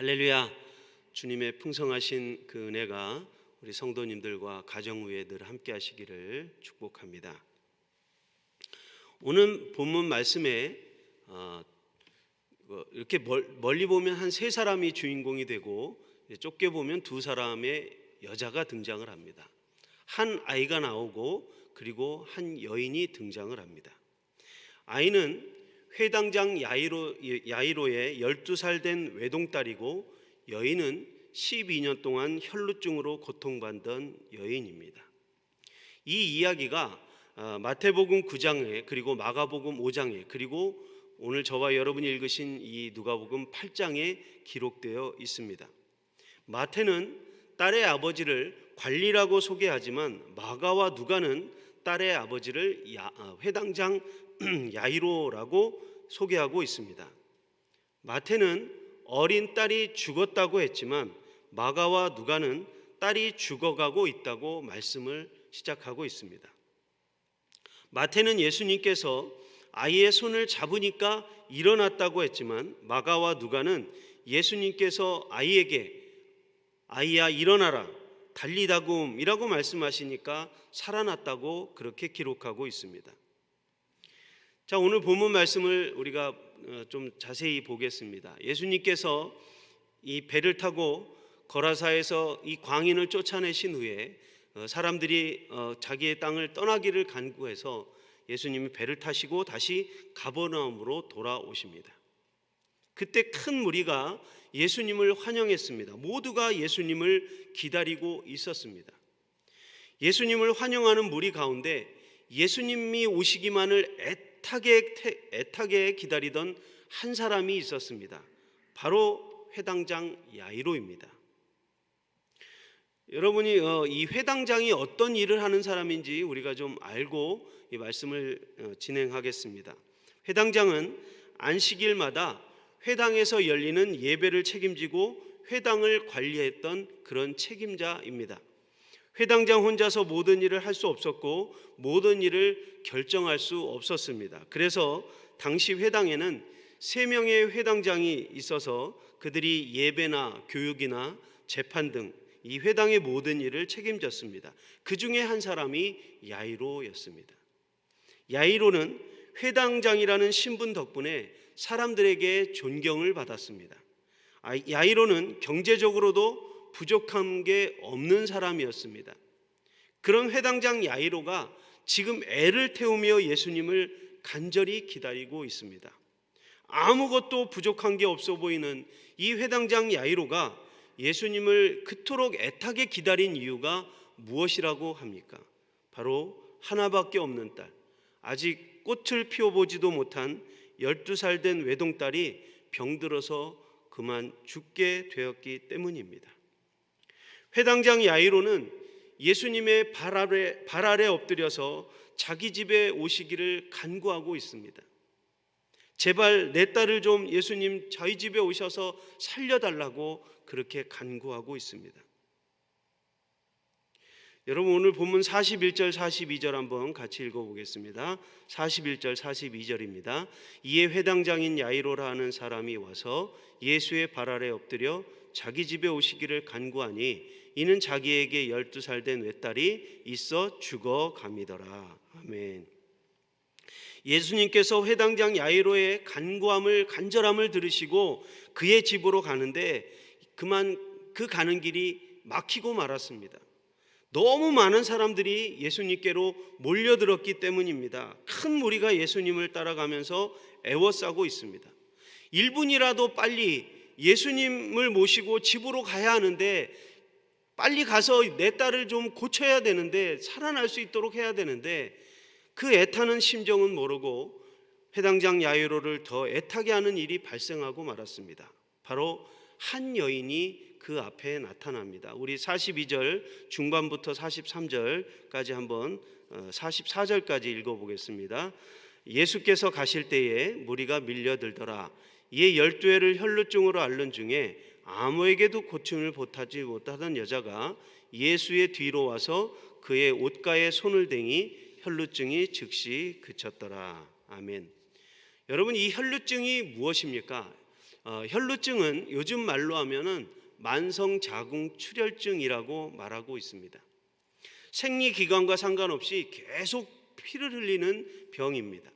할렐루야. 주님의 풍성하신 그 은혜가 우리 성도님들과 가정 위에 늘 함께 하시기를 축복합니다. 오늘 본문 말씀에 어, 어, 이렇게 멀- 멀리 보면 한 세 사람이 주인공이 되고 좁게 보면 두 사람의 여자가 등장을 합니다. 한 아이가 나오고 그리고 한 여인이 등장을 합니다. 아이는 회당장 야이로, 야이로의 12살 된 외동딸이고 여인은 12년 동안 혈루증으로 고통받던 여인입니다. 이 이야기가 아, 마태복음 9장에 그리고 마가복음 5장에 그리고 오늘 저와 여러분이 읽으신 이 누가복음 8장에 기록되어 있습니다. 마태는 딸의 아버지를 관리라고 소개하지만 마가와 누가는 딸의 아버지를 야- 아, 회당장 야이로라고 소개하고 있습니다. 마태는 어린 딸이 죽었다고 했지만 마가와 누가는 딸이 죽어가고 있다고 말씀을 시작하고 있습니다. 마태는 예수님께서 아이의 손을 잡으니까 일어났다고 했지만 마가와 누가는 예수님께서 아이에게 아이야 일어나라 달리다곰이라고 말씀하시니까 살아났다고 그렇게 기록하고 있습니다. 자 오늘 본문 말씀을 우리가 어, 좀 자세히 보겠습니다. 예수님께서 이 배를 타고 거라사에서 이 광인을 쫓아내신 후에 어, 사람들이 어, 자기의 땅을 떠나기를 간구해서 예수님이 배를 타시고 다시 가버나움으로 돌아오십니다. 그때 큰 무리가 예수님을 환영했습니다. 모두가 예수님을 기다리고 있었습니다. 예수님을 환영하는 무리 가운데 예수님이 오시기만을 애 타게 애타게 기다리던 한 사람이 있었습니다. 바로 회당장 야이로입니다. 여러분이 어, 이 회당장이 어떤 일을 하는 사람인지 우리가 좀 알고 이 말씀을 어, 진행하겠습니다. 회당장은 안식일마다 회당에서 열리는 예배를 책임지고 회당을 관리했던 그런 책임자입니다. 회당장 혼자서 모든 일을 할 수 없었고 모든 일을 결정할 수 없었습니다. 그래서 당시 회당에는 세 명의 회당장이 있어서 그들이 예배나 교육이나 재판 등 이 회당의 모든 일을 책임졌습니다. 그 중에 한 사람이 야이로였습니다. 야이로는 회당장이라는 신분 덕분에 사람들에게 존경을 받았습니다. 아, 야이로는 경제적으로도 부족한 게 없는 사람이었습니다. 그런 회당장 야이로가 지금 애를 태우며 예수님을 간절히 기다리고 있습니다. 아무것도 부족한 게 없어 보이는 이 회당장 야이로가 예수님을 그토록 애타게 기다린 이유가 무엇이라고 합니까? 바로 하나밖에 없는 딸, 아직 꽃을 피워보지도 못한 12살 된 외동딸이 병들어서 그만 죽게 되었기 때문입니다. 회당장 야이로는 예수님의 발 아래, 발 아래 엎드려서 자기 집에 오시기를 간구하고 있습니다. 제발 내 딸을 좀 예수님 저희 집에 오셔서 살려달라고 그렇게 간구하고 있습니다. 여러분 오늘 본문 41절 42절 한번 같이 읽어보겠습니다. 41절 42절입니다. 이에 회당장인 야이로라 하는 사람이 와서 예수의 발 아래 엎드려 자기 집에 오시기를 간구하니 이는 자기에게 12살 된 외딸이 있어 죽어 감이더라. 아멘. 예수님께서 회당장 야이로의 간구함을 간절함을 들으시고 그의 집으로 가는데 그만 그 가는 길이 막히고 말았습니다. 너무 많은 사람들이 예수님께로 몰려들었기 때문입니다. 큰 무리가 예수님을 따라가면서 애워싸고 있습니다. 1분이라도 빨리 예수님을 모시고 집으로 가야 하는데 빨리 가서 내 딸을 좀 고쳐야 되는데 살아날 수 있도록 해야 되는데 그 애타는 심정은 모르고 회당장 야이로를 더 애타게 하는 일이 발생하고 말았습니다. 바로 한 여인이 그 앞에 나타납니다. 우리 42절 중반부터 43절까지 한번 44절까지 읽어보겠습니다. 예수께서 가실 때에 무리가 밀려들더라. 이에 열두 해를 혈루증으로 앓는 중에 아무에게도 고침을 못하지 못하던 여자가 예수의 뒤로 와서 그의 옷가에 손을 댕이 혈루증이 즉시 그쳤더라. 아멘. 여러분 이 혈루증이 무엇입니까? 어, 혈루증은 요즘 말로 하면은 만성 자궁 출혈증이라고 말하고 있습니다. 생리 기간과 상관없이 계속 피를 흘리는 병입니다.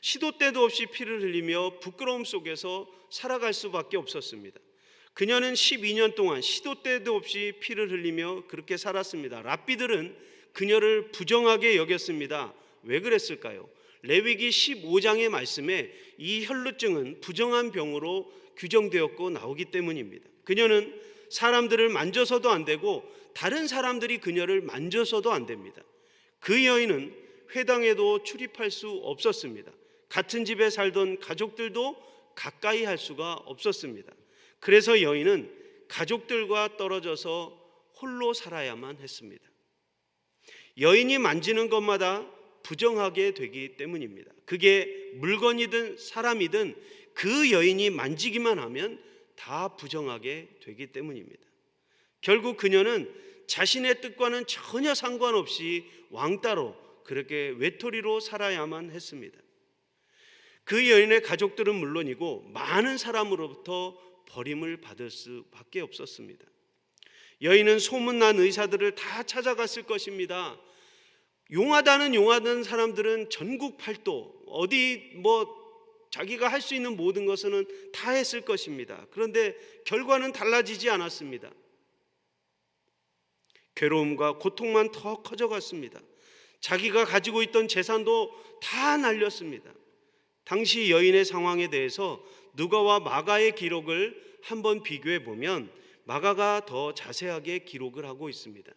시도 때도 없이 피를 흘리며 부끄러움 속에서 살아갈 수밖에 없었습니다. 그녀는 12년 동안 시도 때도 없이 피를 흘리며 그렇게 살았습니다. 랍비들은 그녀를 부정하게 여겼습니다. 왜 그랬을까요? 레위기 15장의 말씀에 이 혈루증은 부정한 병으로 규정되었고 나오기 때문입니다. 그녀는 사람들을 만져서도 안 되고 다른 사람들이 그녀를 만져서도 안 됩니다. 그 여인은 회당에도 출입할 수 없었습니다. 같은 집에 살던 가족들도 가까이 할 수가 없었습니다. 그래서 여인은 가족들과 떨어져서 홀로 살아야만 했습니다. 여인이 만지는 것마다 부정하게 되기 때문입니다. 그게 물건이든 사람이든 그 여인이 만지기만 하면 다 부정하게 되기 때문입니다. 결국 그녀는 자신의 뜻과는 전혀 상관없이 왕따로 그렇게 외톨이로 살아야만 했습니다. 그 여인의 가족들은 물론이고 많은 사람으로부터 버림을 받을 수밖에 없었습니다. 여인은 소문난 의사들을 다 찾아갔을 것입니다. 용하다는 용하던 사람들은 전국 팔도 어디 뭐 자기가 할 수 있는 모든 것은 다 했을 것입니다. 그런데 결과는 달라지지 않았습니다. 괴로움과 고통만 더 커져갔습니다. 자기가 가지고 있던 재산도 다 날렸습니다. 당시 여인의 상황에 대해서 누가와 마가의 기록을 한번 비교해 보면 마가가 더 자세하게 기록을 하고 있습니다.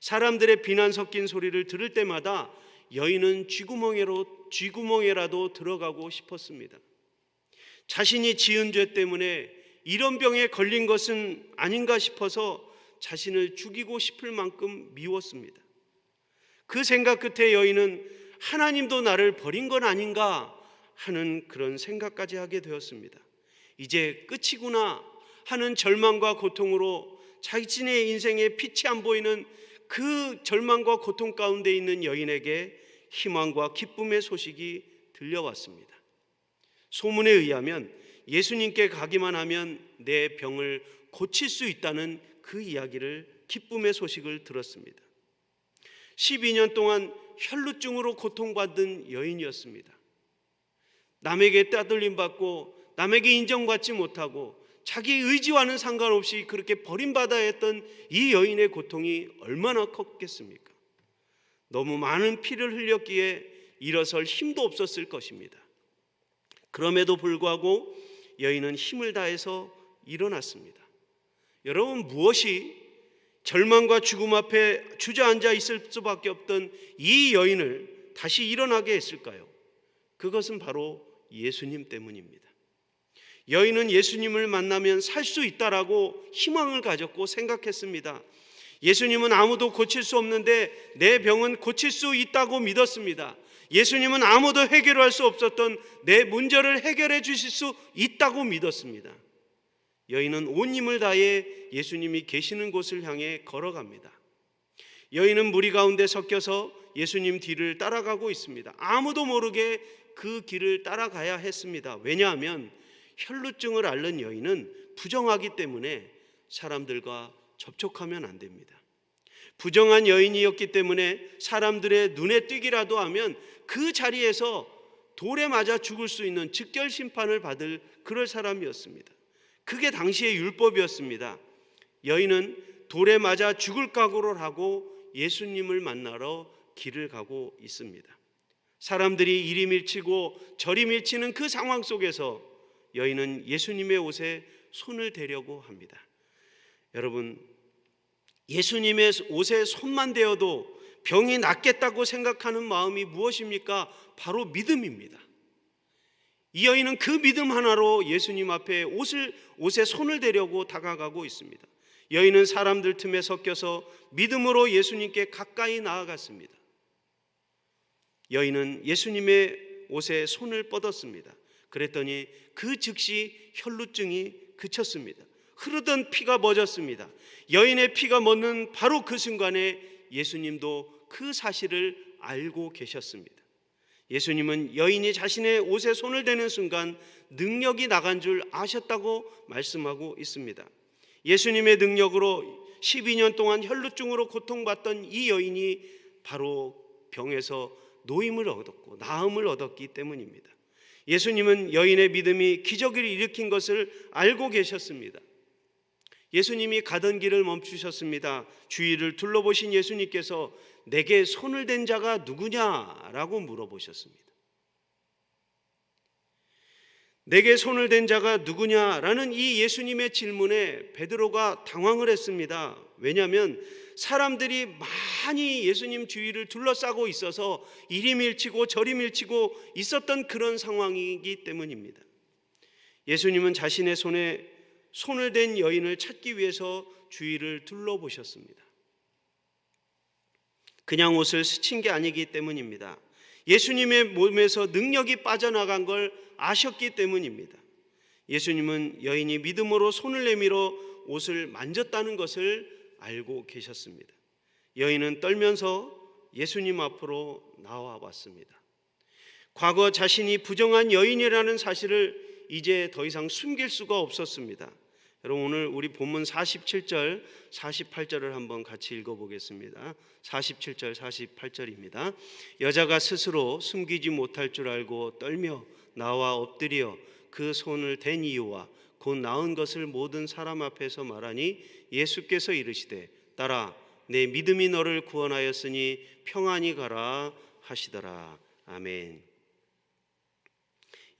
사람들의 비난 섞인 소리를 들을 때마다 여인은 쥐구멍에로 쥐구멍에라도 들어가고 싶었습니다. 자신이 지은 죄 때문에 이런 병에 걸린 것은 아닌가 싶어서 자신을 죽이고 싶을 만큼 미웠습니다. 그 생각 끝에 여인은 하나님도 나를 버린 건 아닌가 하는 그런 생각까지 하게 되었습니다. 이제 끝이구나 하는 절망과 고통으로 자신의 인생에 빛이 안 보이는 그 절망과 고통 가운데 있는 여인에게 희망과 기쁨의 소식이 들려왔습니다. 소문에 의하면 예수님께 가기만 하면 내 병을 고칠 수 있다는 그 이야기를 기쁨의 소식을 들었습니다. 12년 동안 혈루증으로 고통받은 여인이었습니다. 남에게 따돌림 받고 남에게 인정받지 못하고 자기 의지와는 상관없이 그렇게 버림받아야 했던 이 여인의 고통이 얼마나 컸겠습니까? 너무 많은 피를 흘렸기에 일어설 힘도 없었을 것입니다. 그럼에도 불구하고 여인은 힘을 다해서 일어났습니다. 여러분 무엇이 절망과 죽음 앞에 주저앉아 있을 수밖에 없던 이 여인을 다시 일어나게 했을까요? 그것은 바로 예수님 때문입니다. 여인은 예수님을 만나면 살 수 있다라고 희망을 가졌고 생각했습니다. 예수님은 아무도 고칠 수 없는데 내 병은 고칠 수 있다고 믿었습니다. 예수님은 아무도 해결할 수 없었던 내 문제를 해결해 주실 수 있다고 믿었습니다. 여인은 온 힘을 다해 예수님이 계시는 곳을 향해 걸어갑니다. 여인은 무리 가운데 섞여서 예수님 뒤를 따라가고 있습니다. 아무도 모르게 그 길을 따라가야 했습니다. 왜냐하면 혈루증을 앓는 여인은 부정하기 때문에 사람들과 접촉하면 안 됩니다. 부정한 여인이었기 때문에 사람들의 눈에 띄기라도 하면 그 자리에서 돌에 맞아 죽을 수 있는 즉결 심판을 받을 그럴 사람이었습니다. 그게 당시의 율법이었습니다. 여인은 돌에 맞아 죽을 각오를 하고 예수님을 만나러 길을 가고 있습니다. 사람들이 이리 밀치고 저리 밀치는 그 상황 속에서 여인은 예수님의 옷에 손을 대려고 합니다. 여러분, 예수님의 옷에 손만 대어도 병이 낫겠다고 생각하는 마음이 무엇입니까? 바로 믿음입니다. 이 여인은 그 믿음 하나로 예수님 앞에 옷을 옷에 손을 대려고 다가가고 있습니다. 여인은 사람들 틈에 섞여서 믿음으로 예수님께 가까이 나아갔습니다. 여인은 예수님의 옷에 손을 뻗었습니다. 그랬더니 그 즉시 혈루증이 그쳤습니다. 흐르던 피가 멎었습니다. 여인의 피가 멎는 바로 그 순간에 예수님도 그 사실을 알고 계셨습니다. 예수님은 여인이 자신의 옷에 손을 대는 순간 능력이 나간 줄 아셨다고 말씀하고 있습니다. 예수님의 능력으로 12년 동안 혈루증으로 고통받던 이 여인이 바로 병에서 노임을 얻었고 나음을 얻었기 때문입니다. 예수님은 여인의 믿음이 기적을 일으킨 것을 알고 계셨습니다. 예수님이 가던 길을 멈추셨습니다. 주위를 둘러보신 예수님께서 내게 손을 댄 자가 누구냐라고 물어보셨습니다. 내게 손을 댄 자가 누구냐라는 이 예수님의 질문에 베드로가 당황을 했습니다. 왜냐하면 사람들이 많이 예수님 주위를 둘러싸고 있어서 이리 밀치고 저리 밀치고 있었던 그런 상황이기 때문입니다. 예수님은 자신의 손에 손을 댄 여인을 찾기 위해서 주위를 둘러보셨습니다. 그냥 옷을 스친 게 아니기 때문입니다. 예수님의 몸에서 능력이 빠져나간 걸 아셨기 때문입니다. 예수님은 여인이 믿음으로 손을 내밀어 옷을 만졌다는 것을 알고 계셨습니다. 여인은 떨면서 예수님 앞으로 나와 왔습니다. 과거 자신이 부정한 여인이라는 사실을 이제 더 이상 숨길 수가 없었습니다. 여러분 오늘 우리 본문 47절, 48절을 한번 같이 읽어 보겠습니다. 47절, 48절입니다. 여자가 스스로 숨기지 못할 줄 알고 떨며 나와 엎드려 그 손을 댄 이유와 곧 나은 것을 모든 사람 앞에서 말하니 예수께서 이르시되 따라 내 믿음이 너를 구원하였으니 평안히 가라 하시더라. 아멘.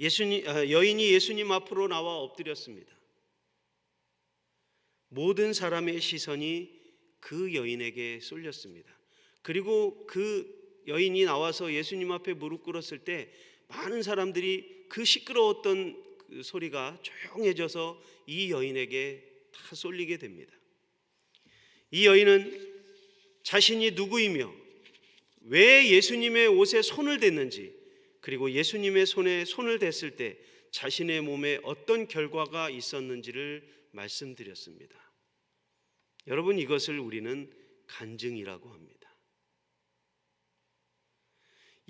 예수님 아, 여인이 예수님 앞으로 나와 엎드렸습니다. 모든 사람의 시선이 그 여인에게 쏠렸습니다. 그리고 그 여인이 나와서 예수님 앞에 무릎 꿇었을 때 많은 사람들이 그 시끄러웠던 그 소리가 조용해져서 이 여인에게 다 쏠리게 됩니다. 이 여인은 자신이 누구이며 왜 예수님의 옷에 손을 댔는지 그리고 예수님의 손에 손을 댔을 때 자신의 몸에 어떤 결과가 있었는지를 말씀드렸습니다. 여러분 이것을 우리는 간증이라고 합니다.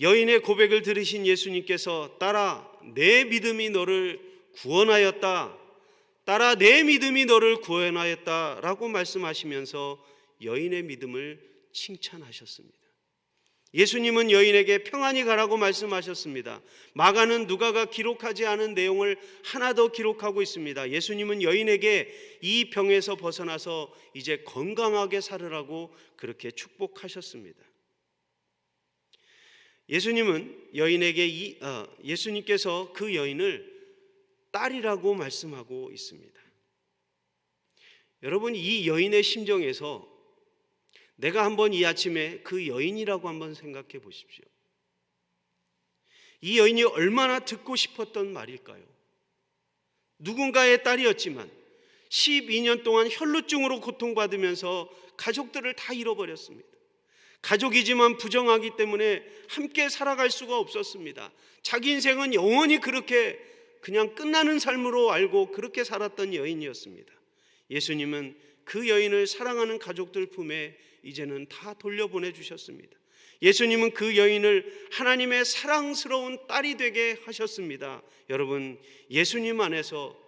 여인의 고백을 들으신 예수님께서 따라 내 믿음이 너를 구원하였다. 따라 내 믿음이 너를 구원하였다 라고 말씀하시면서 여인의 믿음을 칭찬하셨습니다. 예수님은 여인에게 평안히 가라고 말씀하셨습니다. 마가는 누가가 기록하지 않은 내용을 하나 더 기록하고 있습니다. 예수님은 여인에게 이 병에서 벗어나서 이제 건강하게 살으라고 그렇게 축복하셨습니다. 예수님은 여인에게 이, 어, 예수님께서 그 여인을 딸이라고 말씀하고 있습니다. 여러분 이 여인의 심정에서 내가 한번 이 아침에 그 여인이라고 한번 생각해 보십시오. 이 여인이 얼마나 듣고 싶었던 말일까요? 누군가의 딸이었지만 12년 동안 혈루증으로 고통받으면서 가족들을 다 잃어버렸습니다. 가족이지만 부정하기 때문에 함께 살아갈 수가 없었습니다. 자기 인생은 영원히 그렇게 그냥 끝나는 삶으로 알고 그렇게 살았던 여인이었습니다. 예수님은 그 여인을 사랑하는 가족들 품에 이제는 다 돌려보내 주셨습니다. 예수님은 그 여인을 하나님의 사랑스러운 딸이 되게 하셨습니다. 여러분, 예수님 안에서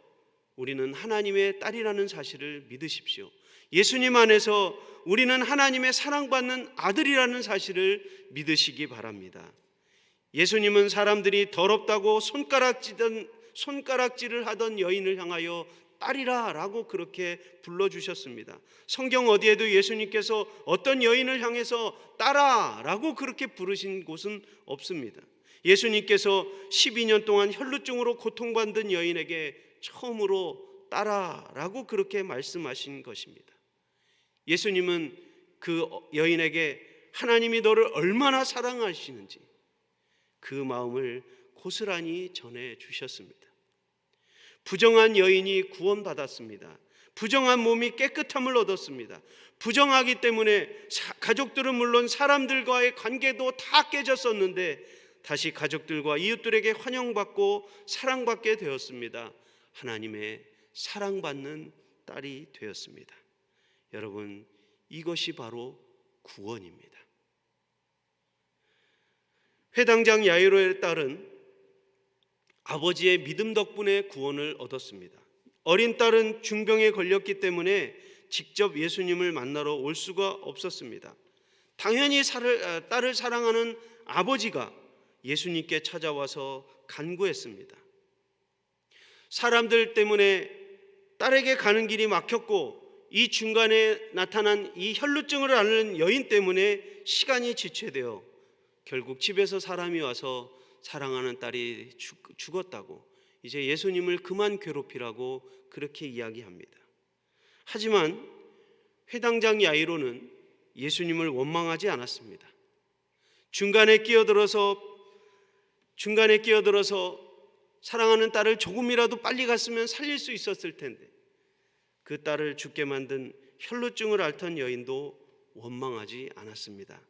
우리는 하나님의 딸이라는 사실을 믿으십시오. 예수님 안에서 우리는 하나님의 사랑받는 아들이라는 사실을 믿으시기 바랍니다. 예수님은 사람들이 더럽다고 손가락질은 손가락질을 하던 여인을 향하여 딸이라 라고 그렇게 불러 주셨습니다. 성경 어디에도 예수님께서 어떤 여인을 향해서 딸아 라고 그렇게 부르신 곳은 없습니다. 예수님께서 12년 동안 혈루증으로 고통받는 여인에게 처음으로 딸아 라고 그렇게 말씀하신 것입니다. 예수님은 그 여인에게 하나님이 너를 얼마나 사랑하시는지 그 마음을 고스란히 전해 주셨습니다. 부정한 여인이 구원받았습니다. 부정한 몸이 깨끗함을 얻었습니다. 부정하기 때문에 가족들은 물론 사람들과의 관계도 다 깨졌었는데 다시 가족들과 이웃들에게 환영받고 사랑받게 되었습니다. 하나님의 사랑받는 딸이 되었습니다. 여러분, 이것이 바로 구원입니다. 회당장 야이로의 딸은 아버지의 믿음 덕분에 구원을 얻었습니다. 어린 딸은 중병에 걸렸기 때문에 직접 예수님을 만나러 올 수가 없었습니다. 당연히 아, 딸을 사랑하는 아버지가 예수님께 찾아와서 간구했습니다. 사람들 때문에 딸에게 가는 길이 막혔고 이 중간에 나타난 이 혈루증을 앓는 여인 때문에 시간이 지체되어 결국 집에서 사람이 와서 사랑하는 딸이 죽- 죽었다고 이제 예수님을 그만 괴롭히라고 그렇게 이야기합니다. 하지만 회당장 야이로는 예수님을 원망하지 않았습니다. 중간에 끼어들어서 중간에 끼어들어서 사랑하는 딸을 조금이라도 빨리 갔으면 살릴 수 있었을 텐데 그 딸을 죽게 만든 혈루증을 앓던 여인도 원망하지 않았습니다.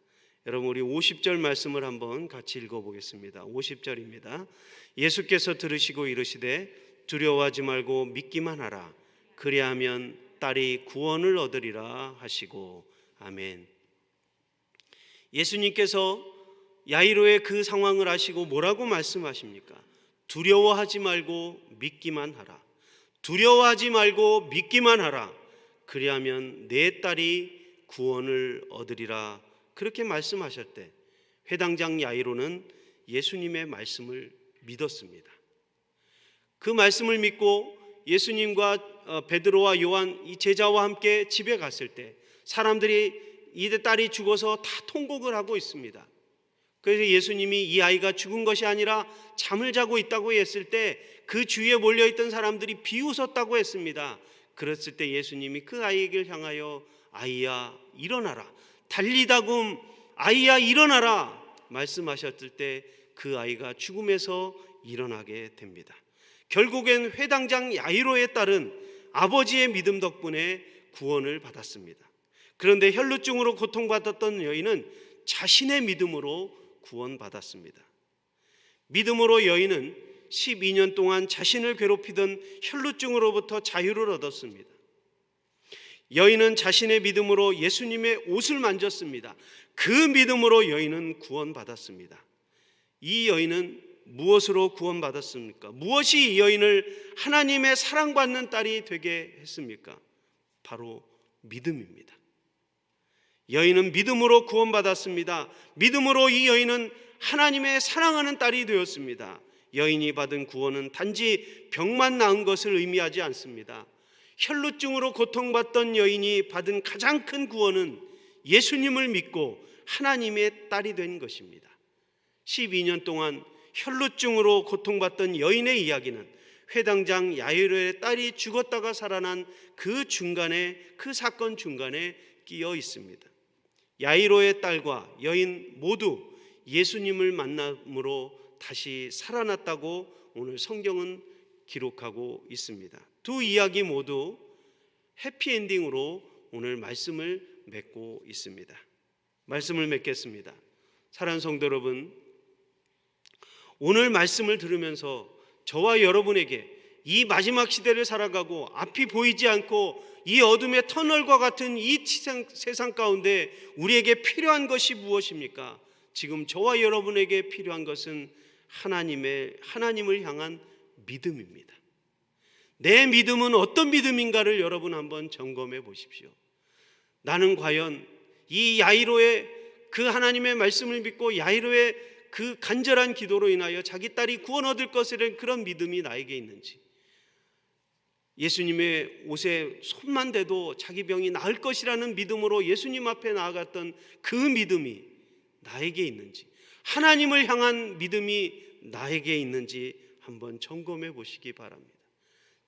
여러분 우리 50절 말씀을 한번 같이 읽어 보겠습니다. 50절입니다. 예수께서 들으시고 이르시되 두려워하지 말고 믿기만 하라. 그리하면 딸이 구원을 얻으리라 하시고 아멘. 예수님께서 야이로의 그 상황을 아시고 뭐라고 말씀하십니까? 두려워하지 말고 믿기만 하라. 두려워하지 말고 믿기만 하라. 그리하면 내 딸이 구원을 얻으리라. 그렇게 말씀하실 때 회당장 야이로는 예수님의 말씀을 믿었습니다. 그 말씀을 믿고 예수님과 어, 베드로와 요한 이 제자와 함께 집에 갔을 때 사람들이 이 딸이 죽어서 다 통곡을 하고 있습니다. 그래서 예수님이 이 아이가 죽은 것이 아니라 잠을 자고 있다고 했을 때 그 주위에 몰려 있던 사람들이 비웃었다고 했습니다. 그랬을 때 예수님이 그 아이에게 향하여 아이야 일어나라 달리다금 아이야 일어나라 말씀하셨을 때 그 아이가 죽음에서 일어나게 됩니다. 결국엔 회당장 야이로의 딸은 아버지의 믿음 덕분에 구원을 받았습니다. 그런데 혈루증으로 고통받았던 여인은 자신의 믿음으로 구원받았습니다. 믿음으로 여인은 12년 동안 자신을 괴롭히던 혈루증으로부터 자유를 얻었습니다. 여인은 자신의 믿음으로 예수님의 옷을 만졌습니다. 그 믿음으로 여인은 구원받았습니다. 이 여인은 무엇으로 구원받았습니까? 무엇이 이 여인을 하나님의 사랑받는 딸이 되게 했습니까? 바로 믿음입니다. 여인은 믿음으로 구원받았습니다. 믿음으로 이 여인은 하나님의 사랑하는 딸이 되었습니다. 여인이 받은 구원은 단지 병만 나은 것을 의미하지 않습니다. 혈루증으로 고통받던 여인이 받은 가장 큰 구원은 예수님을 믿고 하나님의 딸이 된 것입니다. 12년 동안 혈루증으로 고통받던 여인의 이야기는 회당장 야이로의 딸이 죽었다가 살아난 그 중간에 그 사건 중간에 끼어 있습니다. 야이로의 딸과 여인 모두 예수님을 만남으로 다시 살아났다고 오늘 성경은 기록하고 있습니다. 두 이야기 모두 해피엔딩으로 오늘 말씀을 맺고 있습니다. 말씀을 맺겠습니다. 사랑하는 성도 여러분, 오늘 말씀을 들으면서 저와 여러분에게 이 마지막 시대를 살아가고 앞이 보이지 않고 이 어둠의 터널과 같은 이 세상, 세상 가운데 우리에게 필요한 것이 무엇입니까? 지금 저와 여러분에게 필요한 것은 하나님의 하나님을 향한 믿음입니다. 내 믿음은 어떤 믿음인가를 여러분 한번 점검해 보십시오. 나는 과연 이 야이로의 그 하나님의 말씀을 믿고 야이로의 그 간절한 기도로 인하여 자기 딸이 구원 얻을 것이라는 그런 믿음이 나에게 있는지 예수님의 옷에 손만 대도 자기 병이 나을 것이라는 믿음으로 예수님 앞에 나아갔던 그 믿음이 나에게 있는지 하나님을 향한 믿음이 나에게 있는지 한번 점검해 보시기 바랍니다.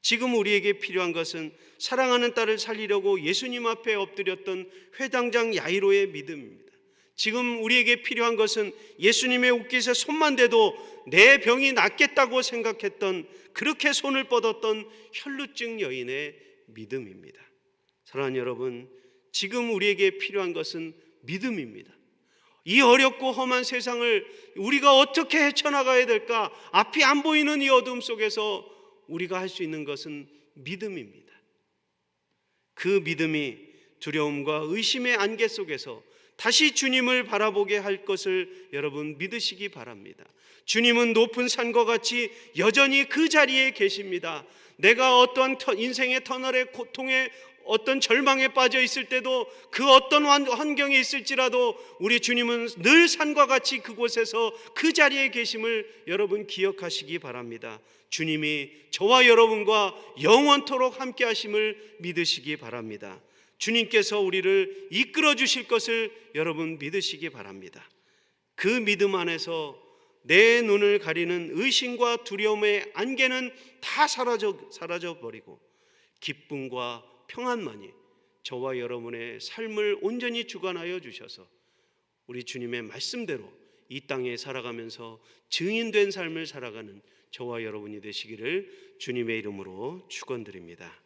지금 우리에게 필요한 것은 사랑하는 딸을 살리려고 예수님 앞에 엎드렸던 회당장 야이로의 믿음입니다. 지금 우리에게 필요한 것은 예수님의 옷깃에 손만 대도 내 병이 낫겠다고 생각했던 그렇게 손을 뻗었던 혈루증 여인의 믿음입니다. 사랑하는 여러분, 지금 우리에게 필요한 것은 믿음입니다. 이 어렵고 험한 세상을 우리가 어떻게 헤쳐나가야 될까? 앞이 안 보이는 이 어둠 속에서 우리가 할 수 있는 것은 믿음입니다. 그 믿음이 두려움과 의심의 안개 속에서 다시 주님을 바라보게 할 것을 여러분 믿으시기 바랍니다. 주님은 높은 산과 같이 여전히 그 자리에 계십니다. 내가 어떠한 터- 인생의 터널의 고통에 어떤 절망에 빠져 있을 때도 그 어떤 환- 환경에 있을지라도 우리 주님은 늘 산과 같이 그곳에서 그 자리에 계심을 여러분 기억하시기 바랍니다. 주님이 저와 여러분과 영원토록 함께 하심을 믿으시기 바랍니다. 주님께서 우리를 이끌어 주실 것을 여러분 믿으시기 바랍니다. 그 믿음 안에서 내 눈을 가리는 의심과 두려움의 안개는 다 사라져 사라져 버리고 기쁨과 평안만이 저와 여러분의 삶을 온전히 주관하여 주셔서 우리 주님의 말씀대로 이 땅에 살아가면서 증인된 삶을 살아가는 저와 여러분이 되시기를 주님의 이름으로 축원드립니다.